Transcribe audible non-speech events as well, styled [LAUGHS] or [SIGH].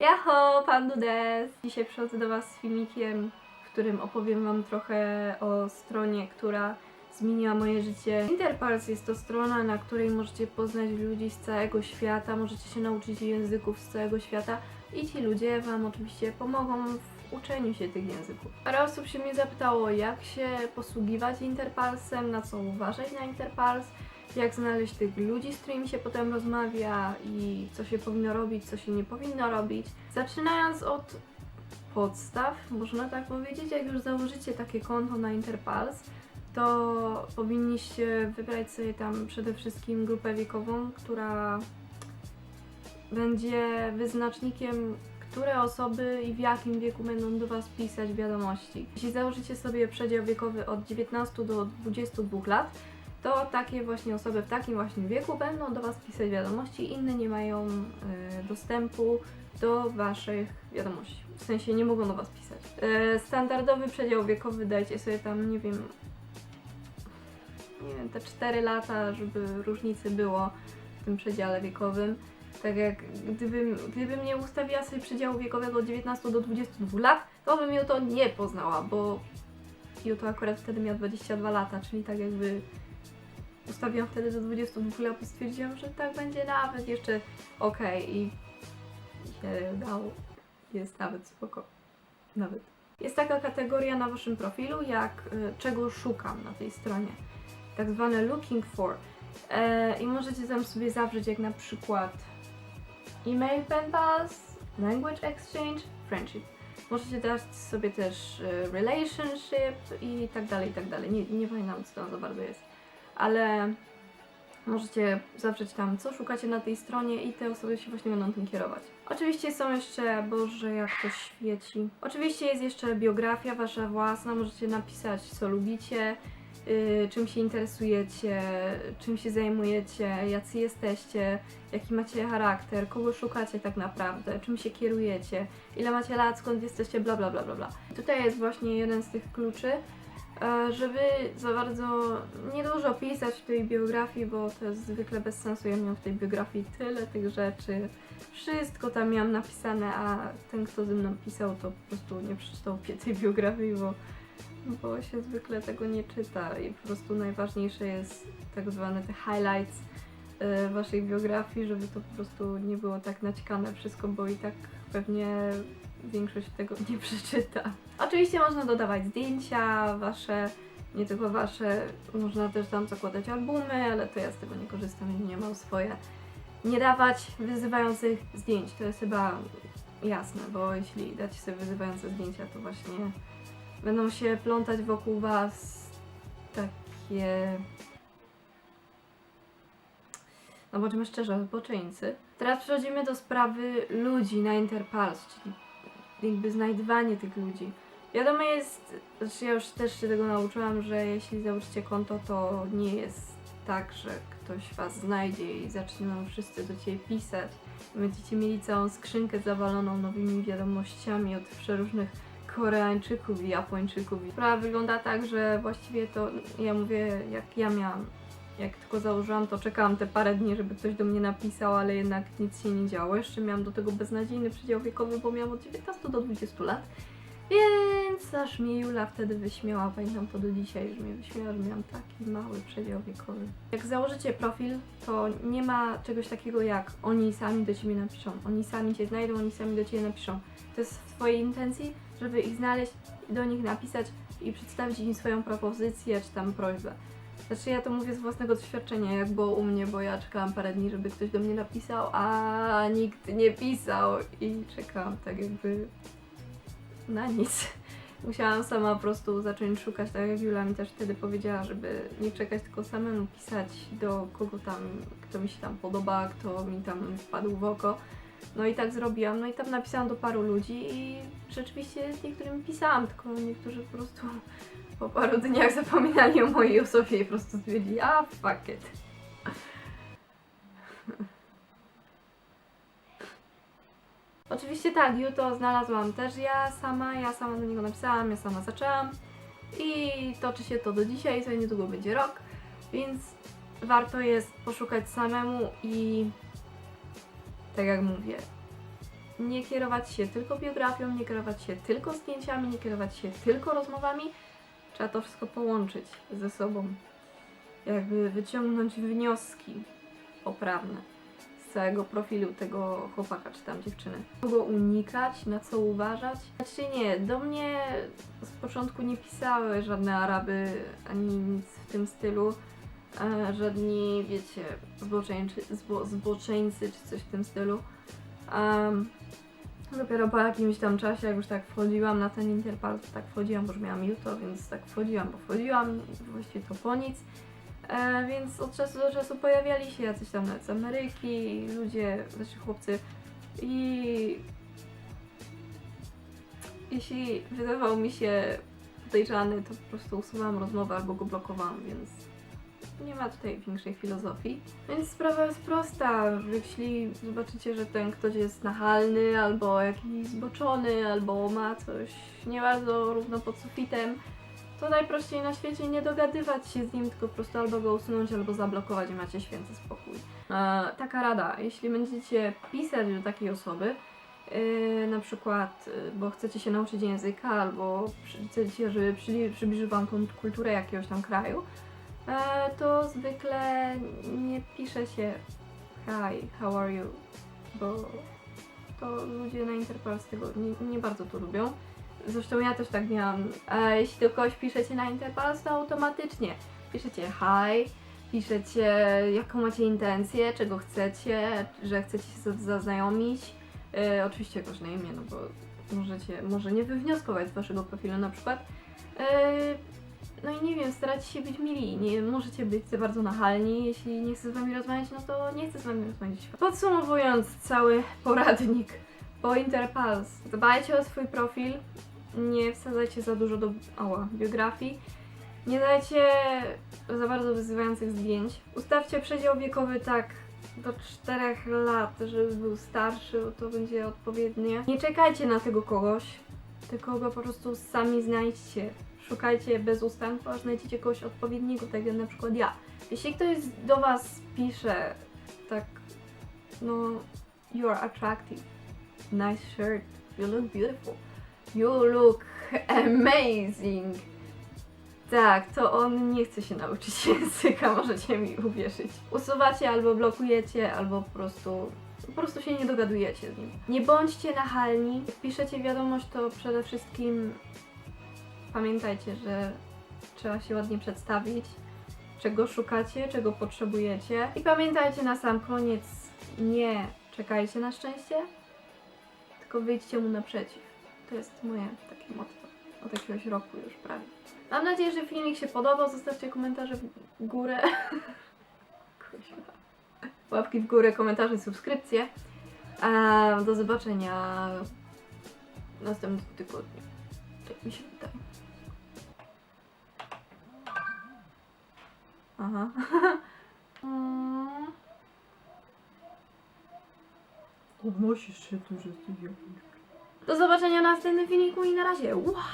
Jaho, pan Dudes! Dzisiaj przychodzę do Was z filmikiem, w którym opowiem Wam trochę o stronie, która zmieniła moje życie. Interpals jest to strona, na której możecie poznać ludzi z całego świata, możecie się nauczyć języków z całego świata i ci ludzie Wam oczywiście pomogą w uczeniu się tych języków. Parę osób się mnie zapytało, jak się posługiwać Interpalsem, na co uważać na Interpals, jak znaleźć tych ludzi, z którymi się potem rozmawia i co się powinno robić, co się nie powinno robić. Zaczynając od podstaw, można tak powiedzieć, jak już założycie takie konto na Interpals, to powinniście wybrać sobie tam przede wszystkim grupę wiekową, która będzie wyznacznikiem, które osoby i w jakim wieku będą do Was pisać wiadomości. Jeśli założycie sobie przedział wiekowy od 19 do 22 lat, to takie właśnie osoby w takim właśnie wieku będą do Was pisać wiadomości, inne nie mają y, dostępu do Waszych wiadomości. W sensie nie mogą do Was pisać. Y, standardowy przedział wiekowy dajcie sobie tam, nie wiem, nie wiem, te 4 lata, żeby różnicy było w tym przedziale wiekowym. Tak jak gdybym, gdybym nie ustawiła sobie przedziału wiekowego od 19 do 22 lat, to bym ją to nie poznała, bo Juto akurat wtedy miał 22 lata, czyli tak jakby ustawiłam wtedy do 22 lat i stwierdziłam, że tak będzie nawet jeszcze okej i się udało. Jest nawet spoko. Nawet. Jest taka kategoria na waszym profilu, jak y, czego szukam na tej stronie. Tak zwane looking for. E, I możecie tam sobie zawrzeć jak na przykład email pals, language exchange, friendship. Możecie dać sobie też y, relationship i tak dalej, i tak dalej. Nie, nie pamiętam co tam za bardzo jest ale możecie zawrzeć tam, co szukacie na tej stronie i te osoby się właśnie będą tym kierować. Oczywiście są jeszcze, Boże, jak to świeci. Oczywiście jest jeszcze biografia wasza własna, możecie napisać, co lubicie, yy, czym się interesujecie, czym się zajmujecie, jacy jesteście, jaki macie charakter, kogo szukacie tak naprawdę, czym się kierujecie, ile macie lat, skąd jesteście, bla bla bla bla bla. Tutaj jest właśnie jeden z tych kluczy, żeby za bardzo niedużo pisać w tej biografii, bo to jest zwykle bez sensu. Ja miałam w tej biografii tyle tych rzeczy, wszystko tam miałam napisane, a ten, kto ze mną pisał, to po prostu nie przeczytał [LAUGHS] tej biografii, bo, bo się zwykle tego nie czyta i po prostu najważniejsze jest tak zwane te highlights e, waszej biografii, żeby to po prostu nie było tak naćkane wszystko, bo i tak pewnie większość tego [LAUGHS] nie przeczyta. Oczywiście można dodawać zdjęcia wasze, nie tylko wasze, można też tam zakładać albumy, ale to ja z tego nie korzystam i nie mam swoje. Nie dawać wyzywających zdjęć, to jest chyba jasne, bo jeśli dacie sobie wyzywające zdjęcia, to właśnie będą się plątać wokół was takie no bądźmy szczerze, zboczeńcy. Teraz przechodzimy do sprawy ludzi na Interpals, czyli jakby znajdywanie tych ludzi. Wiadomo jest, znaczy ja już też się tego nauczyłam, że jeśli założycie konto, to nie jest tak, że ktoś was znajdzie i zaczną wszyscy do ciebie pisać. Będziecie mieli całą skrzynkę zawaloną nowymi wiadomościami od przeróżnych Koreańczyków i Japończyków. Sprawa wygląda tak, że właściwie to ja mówię, jak ja miałam jak tylko założyłam, to czekałam te parę dni, żeby ktoś do mnie napisał, ale jednak nic się nie działo. Jeszcze miałam do tego beznadziejny przedział wiekowy, bo miałam od 19 do 20 lat. Więc aż mnie Jula wtedy wyśmiała, pamiętam to do dzisiaj, że mnie wyśmiała, że miałam taki mały przedział wiekowy. Jak założycie profil, to nie ma czegoś takiego jak oni sami do Ciebie napiszą, oni sami Cię znajdą, oni sami do Ciebie napiszą. To jest w Twojej intencji, żeby ich znaleźć, do nich napisać i przedstawić im swoją propozycję czy tam prośbę. Znaczy ja to mówię z własnego doświadczenia, jak było u mnie, bo ja czekałam parę dni, żeby ktoś do mnie napisał, a nikt nie pisał i czekałam tak jakby na nic. [LAUGHS] Musiałam sama po prostu zacząć szukać, tak jak Jula mi też wtedy powiedziała, żeby nie czekać, tylko samemu pisać do kogo tam, kto mi się tam podoba, kto mi tam wpadł w oko. No i tak zrobiłam, no i tam napisałam do paru ludzi i rzeczywiście z niektórymi pisałam, tylko niektórzy po prostu po paru dniach zapominali o mojej osobie i po prostu stwierdzili, a fuck it. [LAUGHS] Oczywiście tak, Juto znalazłam też ja sama, ja sama do niego napisałam, ja sama zaczęłam i toczy się to do dzisiaj, co niedługo będzie rok, więc warto jest poszukać samemu i tak jak mówię, nie kierować się tylko biografią, nie kierować się tylko zdjęciami, nie kierować się tylko rozmowami. Trzeba to wszystko połączyć ze sobą. Jakby wyciągnąć wnioski poprawne z całego profilu tego chłopaka czy tam dziewczyny. Kogo unikać, na co uważać? Znaczy nie, do mnie z początku nie pisały żadne Araby ani nic w tym stylu. E, żadni, wiecie, zboczeńczy, zbo, zboczeńcy czy coś w tym stylu. Um, dopiero po jakimś tam czasie, jak już tak wchodziłam na ten Interpal, tak wchodziłam, bo już miałam Juto, więc tak wchodziłam, bo wchodziłam, właściwie to po nic. E, więc od czasu do czasu pojawiali się jacyś tam z Ameryki, ludzie, znaczy chłopcy i jeśli wydawał mi się podejrzany, to po prostu usuwałam rozmowę albo go blokowałam, więc nie ma tutaj większej filozofii. Więc sprawa jest prosta. Jeśli zobaczycie, że ten ktoś jest nachalny, albo jakiś zboczony, albo ma coś nie bardzo równo pod sufitem, to najprościej na świecie nie dogadywać się z nim, tylko po prostu albo go usunąć, albo zablokować i macie święty spokój. Taka rada, jeśli będziecie pisać do takiej osoby, Yy, na przykład, yy, bo chcecie się nauczyć języka, albo chcecie, żeby przybliżył Wam kult- kulturę jakiegoś tam kraju, to zwykle nie pisze się hi, how are you, bo to ludzie na Interpol nie, nie bardzo to lubią. Zresztą ja też tak miałam. Jeśli do kogoś piszecie na Interpol, to automatycznie piszecie hi, piszecie jaką macie intencję, czego chcecie, że chcecie się za- zaznajomić. E, oczywiście jakoś na imię, no bo możecie, może nie wywnioskować z waszego profilu na przykład. E, no i nie wiem, staracie się być mili, nie możecie być za bardzo nachalni, jeśli nie chcę z wami rozmawiać, no to nie chcę z wami rozmawiać. Podsumowując cały poradnik po Interpals, dbajcie o swój profil, nie wsadzajcie za dużo do ała, biografii, nie dajcie za bardzo wyzywających zdjęć, ustawcie przedział wiekowy tak do 4 lat, żeby był starszy, bo to będzie odpowiednie. Nie czekajcie na tego kogoś, tylko go po prostu sami znajdźcie. Szukajcie bez ustanku, aż znajdziecie kogoś odpowiedniego, tak jak na przykład ja. Jeśli ktoś do Was pisze tak, no, you are attractive, nice shirt, you look beautiful, you look amazing, tak, to on nie chce się nauczyć [LAUGHS] języka, możecie mi uwierzyć. Usuwacie albo blokujecie, albo po prostu, po prostu się nie dogadujecie z nim. Nie bądźcie nachalni. Jak piszecie wiadomość, to przede wszystkim pamiętajcie, że trzeba się ładnie przedstawić, czego szukacie, czego potrzebujecie. I pamiętajcie na sam koniec, nie czekajcie na szczęście, tylko wyjdźcie mu naprzeciw. To jest moje takie motto od jakiegoś roku już prawie. Mam nadzieję, że filmik się podobał. Zostawcie komentarze w górę. [LAUGHS] Łapki w górę, komentarze, subskrypcje. Do zobaczenia w następnym tygodniu. Tak mi się wydaje. Aha. [LAUGHS] Odnosisz się tu, że jesteś Do zobaczenia w następnym filmiku i na razie. Ła!